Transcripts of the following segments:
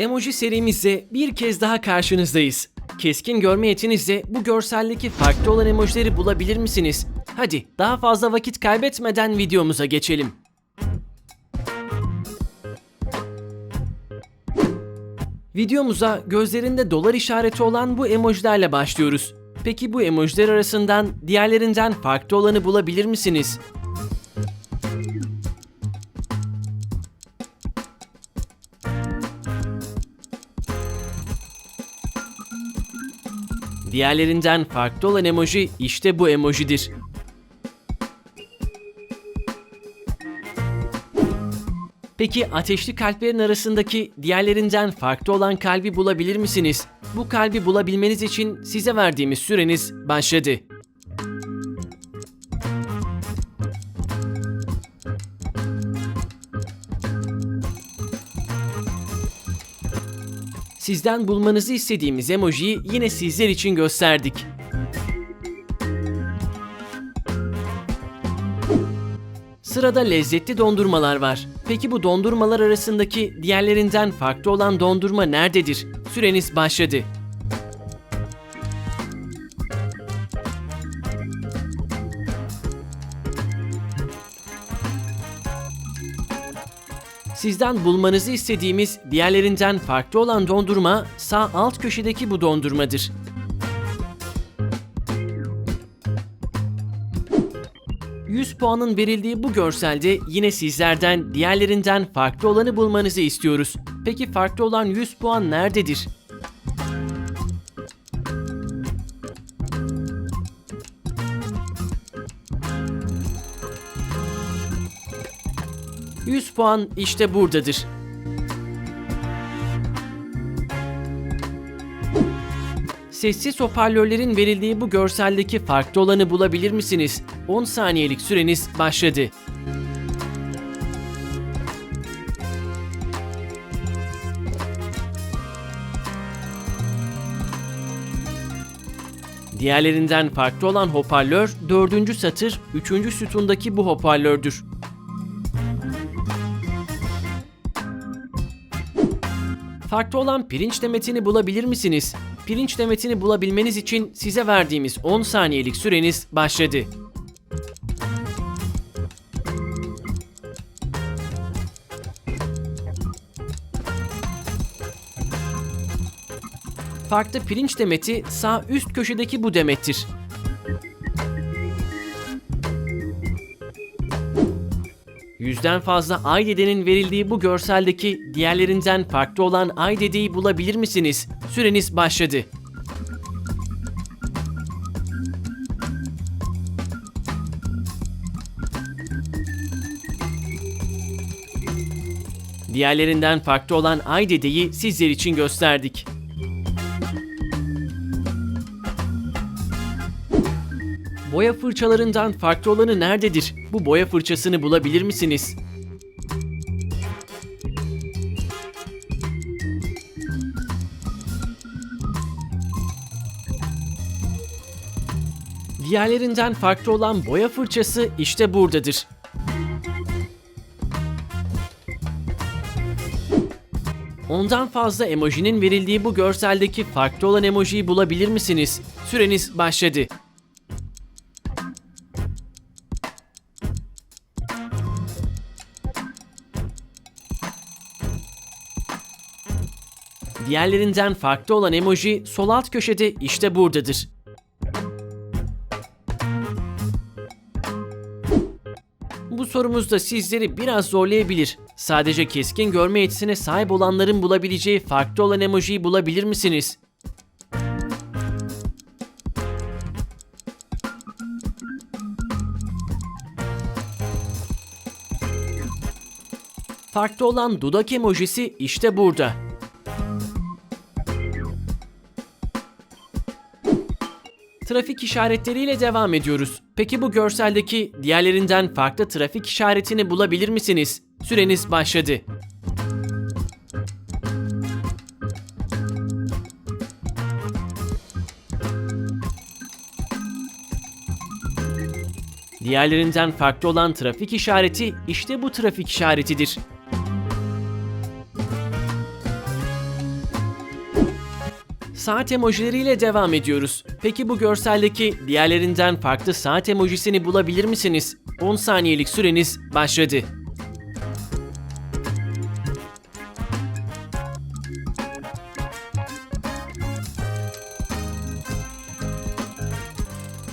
Emoji serimizde bir kez daha karşınızdayız. Keskin görme yetinizle bu görseldeki farklı olan emojileri bulabilir misiniz? Hadi daha fazla vakit kaybetmeden videomuza geçelim. Videomuza gözlerinde dolar işareti olan bu emojilerle başlıyoruz. Peki bu emojiler arasından diğerlerinden farklı olanı bulabilir misiniz? Diğerlerinden farklı olan emoji işte bu emojidir. Peki ateşli kalplerin arasındaki diğerlerinden farklı olan kalbi bulabilir misiniz? Bu kalbi bulabilmeniz için size verdiğimiz süreniz başladı. Sizden bulmanızı istediğimiz emojiyi yine sizler için gösterdik. Sırada lezzetli dondurmalar var. Peki bu dondurmalar arasındaki diğerlerinden farklı olan dondurma nerededir? Süreniz başladı. Sizden bulmanızı istediğimiz diğerlerinden farklı olan dondurma sağ alt köşedeki bu dondurmadır. ...100 puanın verildiği bu görselde yine sizlerden diğerlerinden farklı olanı bulmanızı istiyoruz. Peki farklı olan 100 puan nerededir? ...100 puan işte buradadır. Sessiz hoparlörlerin verildiği bu görseldeki farklı olanı bulabilir misiniz? 10 saniyelik süreniz başladı. Diğerlerinden farklı olan hoparlör 4. satır 3. sütundaki bu hoparlördür. Farklı olan pirinç demetini bulabilir misiniz? Pirinç demetini bulabilmeniz için size verdiğimiz 10 saniyelik süreniz başladı. Farklı pirinç demeti sağ üst köşedeki bu demettir. Yüzden fazla ay dedenin verildiği bu görseldeki diğerlerinden farklı olan ay dedeyi bulabilir misiniz? Süreniz başladı. Diğerlerinden farklı olan ay dedeyi sizler için gösterdik. Boya fırçalarından farklı olanı nerededir? Bu boya fırçasını bulabilir misiniz? Diğerlerinden farklı olan boya fırçası işte buradadır. Ondan fazla emojinin verildiği bu görseldeki farklı olan emojiyi bulabilir misiniz? Süreniz başladı. Diğerlerinden farklı olan emoji sol alt köşede işte buradadır. Bu sorumuz da sizleri biraz zorlayabilir. Sadece keskin görme yetisine sahip olanların bulabileceği farklı olan emojiyi bulabilir misiniz? Farklı olan dudak emojisi işte burada. Trafik işaretleriyle devam ediyoruz. Peki bu görseldeki diğerlerinden farklı trafik işaretini bulabilir misiniz? Süreniz başladı. Diğerlerinden farklı olan trafik işareti işte bu trafik işaretidir. Saat emojileriyle devam ediyoruz. Peki bu görseldeki diğerlerinden farklı saat emojisini bulabilir misiniz? 10 saniyelik süreniz başladı.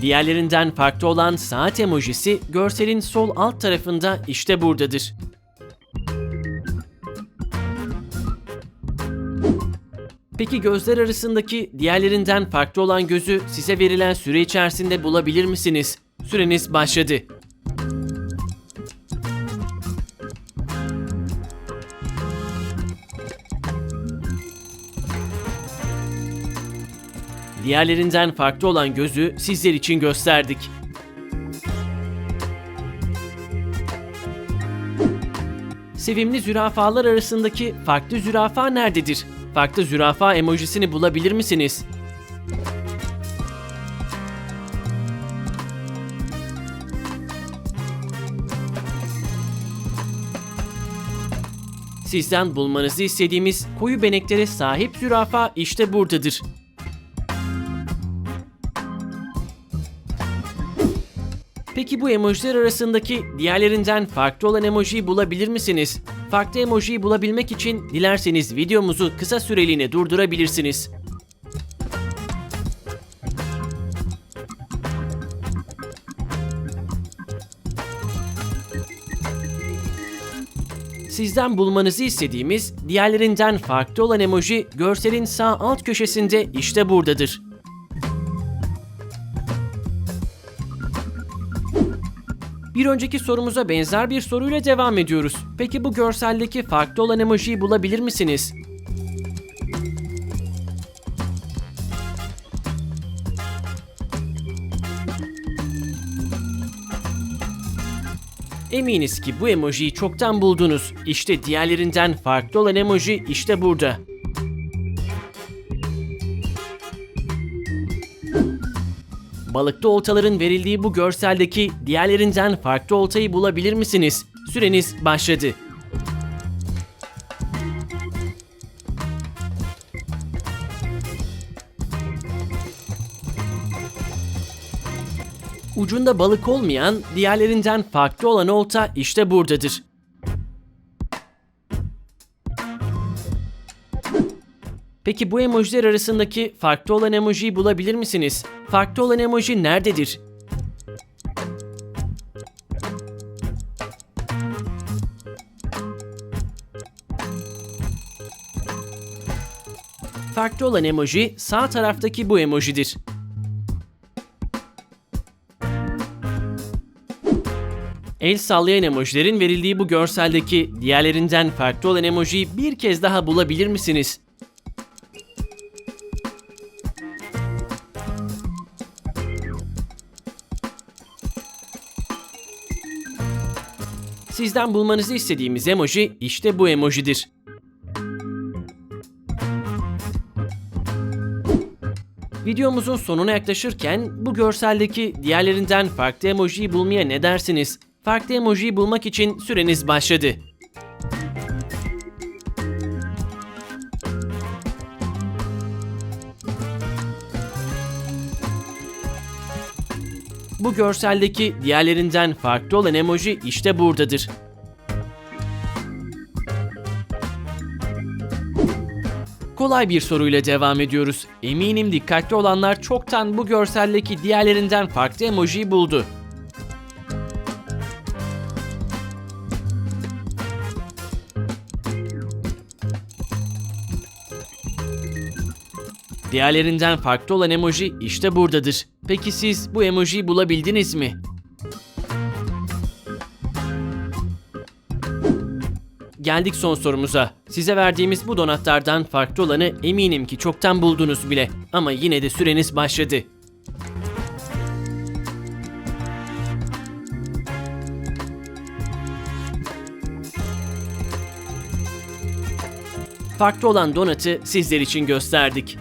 Diğerlerinden farklı olan saat emojisi görselin sol alt tarafında işte buradadır. Peki gözler arasındaki diğerlerinden farklı olan gözü size verilen süre içerisinde bulabilir misiniz? Süreniz başladı. Diğerlerinden farklı olan gözü sizler için gösterdik. Sevimli zürafalar arasındaki farklı zürafa nerededir? Farklı zürafa emojisini bulabilir misiniz? Sizden bulmanızı istediğimiz koyu beneklere sahip zürafa işte buradadır. Peki bu emojiler arasındaki diğerlerinden farklı olan emojiyi bulabilir misiniz? Farklı emojiyi bulabilmek için dilerseniz videomuzu kısa süreliğine durdurabilirsiniz. Sizden bulmanızı istediğimiz diğerlerinden farklı olan emoji görselin sağ alt köşesinde işte buradadır. Bir önceki sorumuza benzer bir soruyla devam ediyoruz. Peki bu görseldeki farklı olan emojiyi bulabilir misiniz? Eminiz ki bu emojiyi çoktan buldunuz. İşte diğerlerinden farklı olan emoji işte burada. Balıklı oltaların verildiği bu görseldeki diğerlerinden farklı oltayı bulabilir misiniz? Süreniz başladı. Ucunda balık olmayan, diğerlerinden farklı olan olta işte buradadır. Peki bu emojiler arasındaki farklı olan emojiyi bulabilir misiniz? Farklı olan emoji nerededir? Farklı olan emoji sağ taraftaki bu emojidir. El sallayan emojilerin verildiği bu görseldeki diğerlerinden farklı olan emojiyi bir kez daha bulabilir misiniz? Sizden bulmanızı istediğimiz emoji işte bu emojidir. Videomuzun sonuna yaklaşırken bu görseldeki diğerlerinden farklı emojiyi bulmaya ne dersiniz? Farklı emojiyi bulmak için süreniz başladı. Bu görseldeki diğerlerinden farklı olan emoji işte buradadır. Kolay bir soruyla devam ediyoruz. Eminim dikkatli olanlar çoktan bu görseldeki diğerlerinden farklı emojiyi buldu. Diğerlerinden farklı olan emoji işte buradadır. Peki siz bu emojiyi bulabildiniz mi? Geldik son sorumuza. Size verdiğimiz bu donatlardan farklı olanı eminim ki çoktan buldunuz bile. Ama yine de süreniz başladı. Farklı olan donatı sizler için gösterdik.